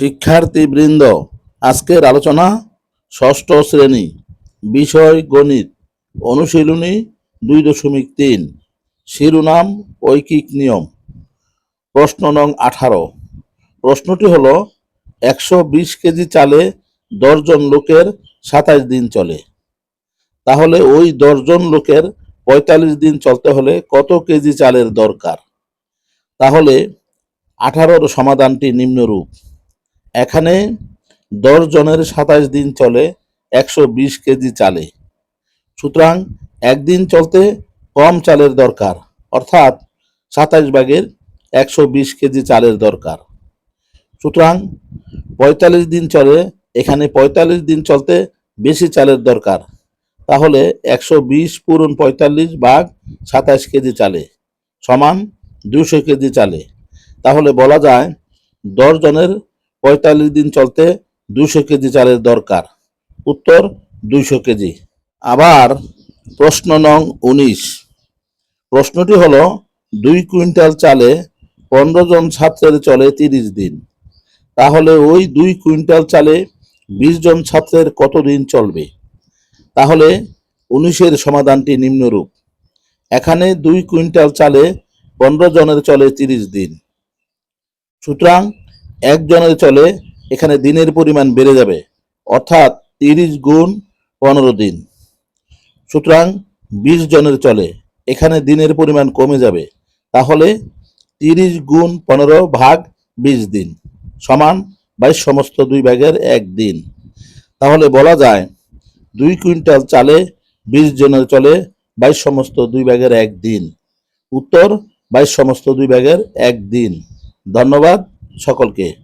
শিক্ষার্থীবৃন্দ, আজকের আলোচনা ষষ্ঠ শ্রেণি, বিষয় গণিত, অনুশীলনী দুই দশমিক তিন, শিরোনাম, ঐকিক নিয়ম। প্রশ্ন নং আঠারো। প্রশ্নটি হলো, একশো বিশ কেজি চালে দশজন লোকের সাতাশ দিন চলে। তাহলে ওই দশজন লোকের পঁয়তাল্লিশ দিন চলতে হলে কত কেজি চালের দরকার? তাহলে আঠারোর সমাধানটি নিম্নরূপ। এখানে দশ জনের সাতাশ দিন চলে একশো বিশ কেজি চালে। সুতরাং একদিন চলতে কম চালের দরকার, অর্থাৎ সাতাশ ভাগের একশো বিশ কেজি চালের দরকার। সুতরাং পঁয়তাল্লিশ দিন চলে, এখানে পঁয়তাল্লিশ দিন চলতে বেশি চালের দরকার। তাহলে একশো বিশ পূরণ পঁয়তাল্লিশ ভাগ সাতাশ কেজি চালে সমান দুশো কেজি চালে। তাহলে বলা যায় দশ জনের পঁয়তাল্লিশ দিন চলতে দুশো কেজি চালের দরকার। উত্তর, দুইশো কেজি। আবার প্রশ্ন নং উনিশ। প্রশ্নটি হলো, দুই কুইন্টাল চালে পনেরো জন ছাত্রের চলে তিরিশ দিন। তাহলে ওই দুই কুইন্টাল চালে বিশ জন ছাত্রের কত দিন চলবে? তাহলে উনিশের সমাধানটি নিম্নরূপ। এখানে দুই কুইন্টাল চালে পনেরো জনের চলে তিরিশ দিন। সুতরাং একজনের চলে, এখানে দিনের পরিমাণ বেড়ে যাবে। অর্থাৎ তিরিশ গুণ পনেরো দিন। সুতরাং বিশ জনের চলে, এখানে দিনের পরিমাণ কমে যাবে। তাহলে তিরিশ গুণ পনেরো ভাগ বিশ দিন সমান বাইশ সমস্ত দুই ভাগের এক দিন। তাহলে বলা যায়, দুই কুইন্টাল চালে বিশ জনের চলে বাইশ সমস্ত দুই ভাগের এক দিন। উত্তর বাইশ সমস্ত দুই ভাগের এক দিন। ধন্যবাদ। সকলকে।